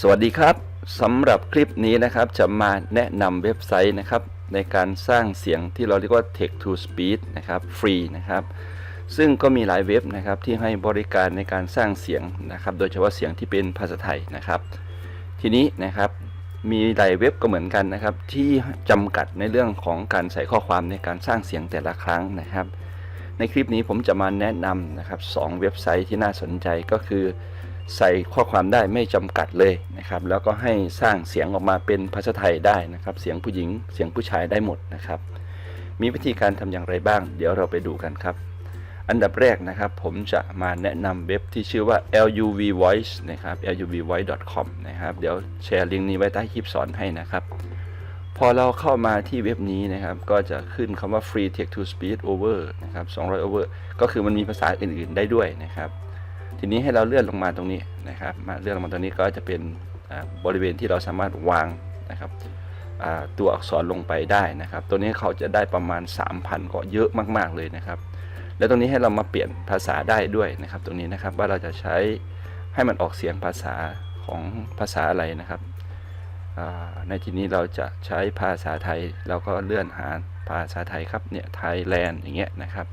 สวัสดีครับสำหรับคลิปนี้นะครับจะมาแนะนำเว็บไซต์นะครับในการสร้างเสียงที่เราเรียกว่า Text to Speech นะครับฟรีนะครับ ซึ่งก็มีหลายเว็บนะครับที่ให้บริการในการสร้างเสียงนะครับ โดยเฉพาะเสียงที่เป็นภาษาไทยนะครับ ทีนี้นะครับมีหลายเว็บก็เหมือนกันนะครับ ที่จำกัดในเรื่องของการใส่ข้อความในการสร้างเสียงแต่ละครั้งนะครับ ในคลิปนี้ผมจะมาแนะนำนะครับสองเว็บไซต์ที่น่าสนใจก็คือ ใส่ข้อความได้ไม่จำกัดเลยนะครับ แล้วก็ให้สร้างเสียงออกมาเป็นภาษาไทยได้นะครับ เสียงผู้หญิงเสียงผู้ชายได้หมดนะครับ มีวิธีการทำอย่างไรบ้าง เดี๋ยวเราไปดูกันครับ อันดับแรกนะครับ ผมจะมาแนะนำเว็บที่ชื่อว่า luv voice นะครับ luvvoice.com นะครับ เดี๋ยวแชร์ลิงก์นี้ไว้ใต้คลิปสอนให้นะครับ พอเราเข้ามาที่เว็บนี้นะครับ ก็จะขึ้นคำว่า free text to speech over นะครับ200 over ก็คือมันมีภาษาอื่นๆ ได้ด้วยนะครับ ทีนี้ให้เราเลื่อนลงมาตรงนี้นะครับ มาเลื่อนลงมาตรงนี้ก็จะเป็นบริเวณที่เราสามารถวางนะครับตัวอักษรลงไปได้นะครับ ตัวนี้เขาจะได้ประมาณ 3,000ก็เยอะมากๆเลยนะครับ แล้วตรงนี้ให้เรามาเปลี่ยนภาษาได้ด้วยนะครับ ตรงนี้นะครับว่าเราจะใช้ให้มันออกเสียงภาษาของภาษาอะไรนะครับ ในที่นี้เราจะใช้ภาษาไทยเราก็เลื่อนหาภาษาไทยครับเนี่ยไทยแลนด์อย่างเงี้ยนะครับ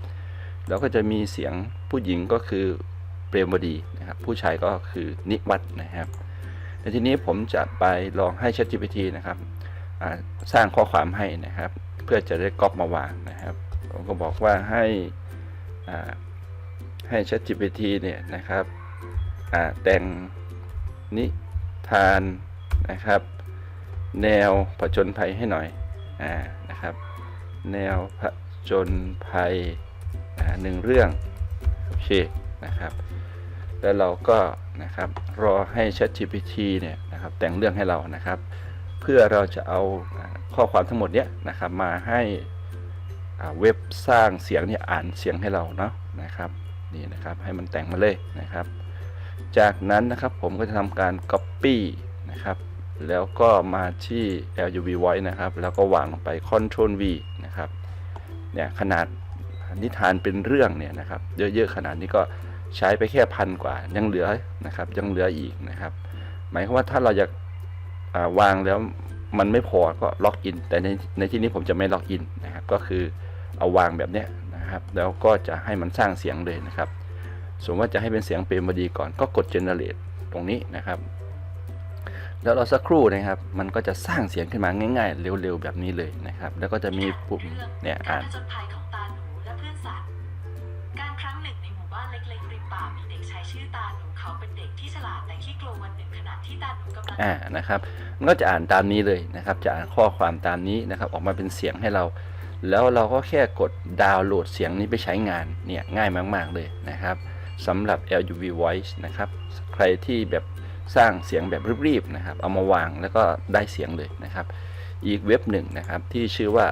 แล้วก็จะมีเสียงผู้หญิงก็คือ เปรมวดีนะครับผู้ชายก็คือนิวัฒน์นะครับในทีนี้ผมจะไปลองให้ ChatGPT นะครับสร้างข้อความให้นะครับ เพื่อจะได้ก๊อปมาวางนะครับ ผมก็บอกว่าให้ให้ ChatGPT เนี่ยนะครับแต่งนิทานนะครับ แนวผจญภัยให้หน่อยอนะครับ แนวผจญภัยหนึ่งเรื่อง โอเค นะครับ แล้วเราก็นะครับรอให้ ChatGPT เนี่ยนะครับแต่งเรื่องให้เรานะครับ เพื่อเราจะเอาข้อความทั้งหมดเนี้ยนะครับมาให้เว็บสร้างเสียงเนี่ยอ่านเสียงให้เราเนาะนะครับนี่นะครับให้มันแต่งมาเลยนะครับ จากนั้นนะครับผมก็จะทำการ Copy นะครับแล้วก็มาที่ LUV Voice นะครับ แล้วก็วางลงไป Ctrl V นะครับเนี่ยขนาดนิทานเป็นเรื่องเนี่ยนะครับ เยอะๆขนาดนี้ก็ ใช้ไปแค่พันกว่า ยังเหลือนะครับ ยังเหลืออีกนะครับ หมายความว่าถ้าเราอยากาวางแล้วมันไม่พอก็ล็อกอิน แต่ในในที่นี้ผมจะไม่ล็อกอินนะครับ ก็คือเอาวางแบบเนี้ยนะครับ แล้วก็จะให้มันสร้างเสียงเลยนะครับ สมมติว่าจะให้เป็นเสียงเปรมวดีก่อนก็กด generate ตรงนี้นะครับ แล้วเราสักครู่นะครับ มันก็จะสร้างเสียงขึ้นมาง่าย ๆ เร็วๆแบบนี้เลยนะครับ แล้วก็จะมีปุ่มเนี่ยอ่าน ตาหนูเขาเป็นเด็กที่ฉลาดแต่ขี้กลัววันหนึ่งขณะที่ตาหนูกำลังอ่านะครับมันก็จะอ่านตามนี้เลยนะครับ จะอ่านข้อความตามนี้นะครับ ออกมาเป็นเสียงให้เรา แล้วเราก็แค่กดดาวน์โหลดเสียงนี้ไปใช้งานเนี่ยง่ายมาก ๆเลยนะครับสำหรับ LUV Voice นะครับ ใครที่แบบสร้างเสียงแบบรีบๆนะครับ เอามาวางแล้วก็ได้เสียงเลยนะครับ อีกเว็บหนึ่งนะครับที่ชื่อว่า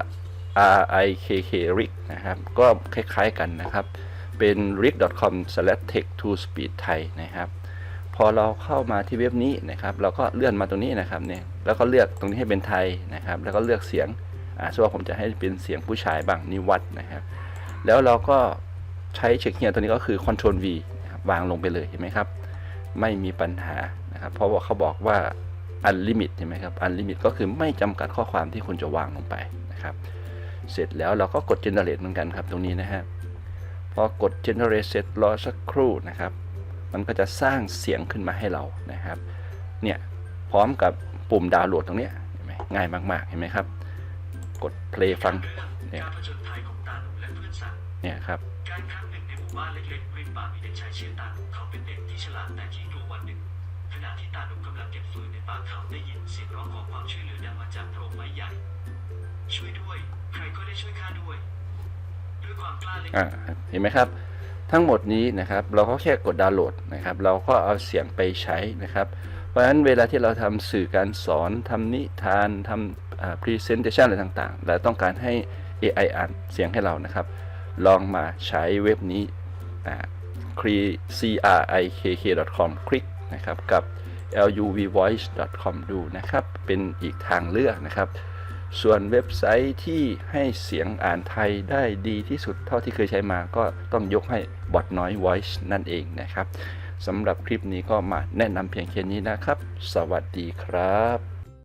RIKK Rig นะครับ ก็คล้ายๆกันนะครับ เป็น rig.com/text-to-speed thai นะครับ พอเราเข้ามาที่เว็บนี้นะครับ เราก็เลื่อนมาตรงนี้นะครับเนี่ยแล้วก็เลือกตรงนี้ให้เป็นไทยนะครับ แล้วก็เลือกเสียงอ่าส่วนผมจะให้เป็นเสียงผู้ชายบ้างนิวัฒนะครับ แล้วเราก็ใช้เช็คเฮียตัวนี้ก็คือ Ctrl V นะครับวางลงไปเลยเห็นไหมครับ ไม่มีปัญหานะครับ เพราะว่าเขาบอกว่า unlimit ใช่ไหมครับ unlimit ก็คือไม่จำกัดข้อความที่คุณจะวางลงไปนะครับ เสร็จแล้วเราก็กด generate เหมือนกันครับตรงนี้นะฮะ พอกด generate เสร็จรอสักครู่นะครับ มันก็จะสร้างเสียงขึ้นมาให้เรานะครับ เนี่ย พร้อมกับปุ่มดาวน์โหลดตรงนี้เห็นไหมง่ายมากๆ เห็นไหมครับ กด play ฟัง เนี่ยการผจญภัยของเนี่ยครับการครั้งหนึ่งในหมู่บ้านเล็กๆริมป่ามีเด็กชายชื่อตาหนูเขาเป็นเด็กที่ฉลาดแต่ขี้กลัววันหนึ่งขณะที่ตาหนูกำลังเก็บฟืนในป่าเขาได้ยินเสียงร้องขอความช่วยเหลือดังมาจากโพรงไม้ใหญ่ ช่วยด้วย ใครก็ได้ช่วยข้าด้วย อ่าเห็นไหมครับ ทั้งหมดนี้นะครับเราก็แค่กดดาวน์โหลดนะครับ เราก็เอาเสียงไปใช้นะครับ เพราะฉะนั้นเวลาที่เราทำสื่อการสอนทำนิทานทำ presentation อะไรต่างๆเราต้องการให้ AI อ่านเสียงให้เรานะครับ ลองมาใช้เว็บนี้อ่า crikk.com คลิกนะครับกับ luvvoice.com ดูนะครับ เป็นอีกทางเลือกนะครับ ส่วนเว็บไซต์ที่ให้เสียงอ่านไทยได้ดีที่สุดเท่าที่เคยใช้มาก็ต้องยกให้บอทน้อย Voice นั่นเองนะครับสำหรับคลิปนี้ก็มาแนะนำเพียงแค่นี้นะครับ สวัสดีครับ